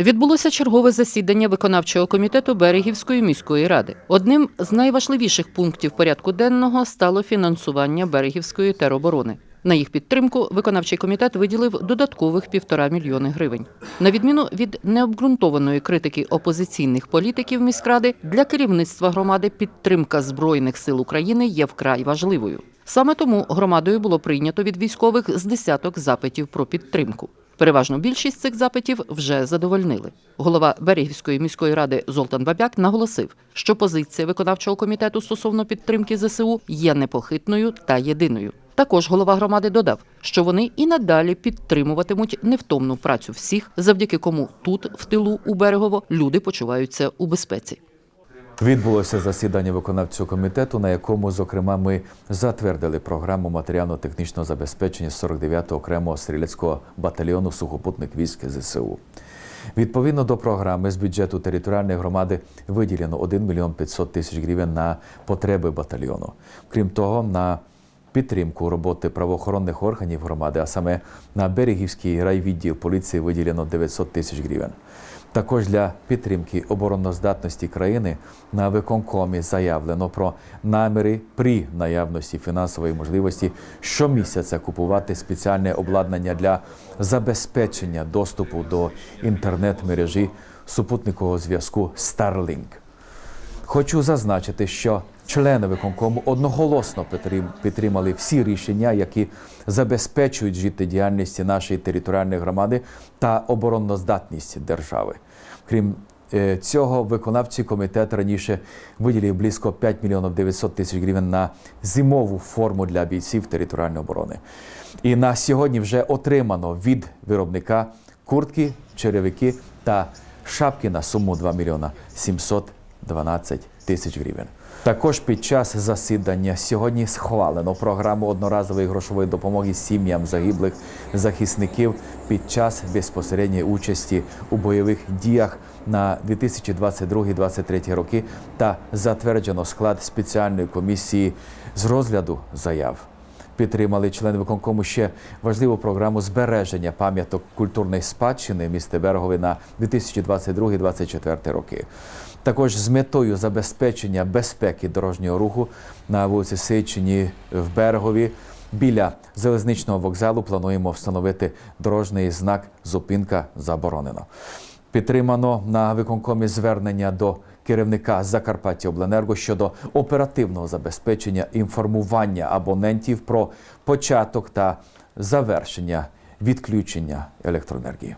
Відбулося чергове засідання виконавчого комітету Берегівської міської ради. Одним з найважливіших пунктів порядку денного стало фінансування Берегівської тероборони. На їх підтримку виконавчий комітет виділив додаткових півтора мільйони гривень. На відміну від необґрунтованої критики опозиційних політиків міськради, для керівництва громади підтримка збройних сил України є вкрай важливою. Саме тому громадою було прийнято від військових з десяток запитів про підтримку. Переважну більшість цих запитів вже задовольнили. Голова Берегівської міської ради Золтан Бабяк наголосив, що позиція виконавчого комітету стосовно підтримки ЗСУ є непохитною та єдиною. Також голова громади додав, що вони і надалі підтримуватимуть невтомну працю всіх, завдяки кому тут, в тилу у берегово, люди почуваються у безпеці. Відбулося засідання виконавчого комітету, на якому, зокрема, ми затвердили програму матеріально-технічного забезпечення 49-го окремого стрілецького батальйону сухопутних військ ЗСУ. Відповідно до програми з бюджету територіальної громади виділено 1 мільйон 500 тисяч гривень на потреби батальйону. Крім того, на підтримку роботи правоохоронних органів громади, а саме на Берегівський райвідділ поліції виділено 900 тисяч гривень. Також для підтримки обороноздатності країни на виконкомі заявлено про наміри при наявності фінансової можливості щомісяця купувати спеціальне обладнання для забезпечення доступу до інтернет-мережі супутникового зв'язку Starlink. Хочу зазначити, що члени виконкому одноголосно підтримали всі рішення, які забезпечують життєдіяльність нашої територіальної громади та обороноздатність держави. Крім е, цього, виконавчий комітет раніше виділив близько 5 мільйонів 900 тисяч гривень на зимову форму для бійців територіальної оборони. І на сьогодні вже отримано від виробника куртки, черевики та шапки на суму 2 мільйона 712 тисяч гривень. Також під час засідання сьогодні схвалено програму одноразової грошової допомоги сім'ям загиблих захисників під час безпосередньої участі у бойових діях на 2022-2023 роки та затверджено склад спеціальної комісії з розгляду заяв підтримали члени виконкому ще важливу програму збереження пам'яток культурної спадщини міста Берегові на 2022-2024 роки. Також з метою забезпечення безпеки дорожнього руху на вулиці Сичині в Берегові біля залізничного вокзалу плануємо встановити дорожній знак Зупинка заборонено. Підтримано на виконкомі звернення до керівника Закарпаття Обленерго щодо оперативного забезпечення інформування абонентів про початок та завершення відключення електроенергії.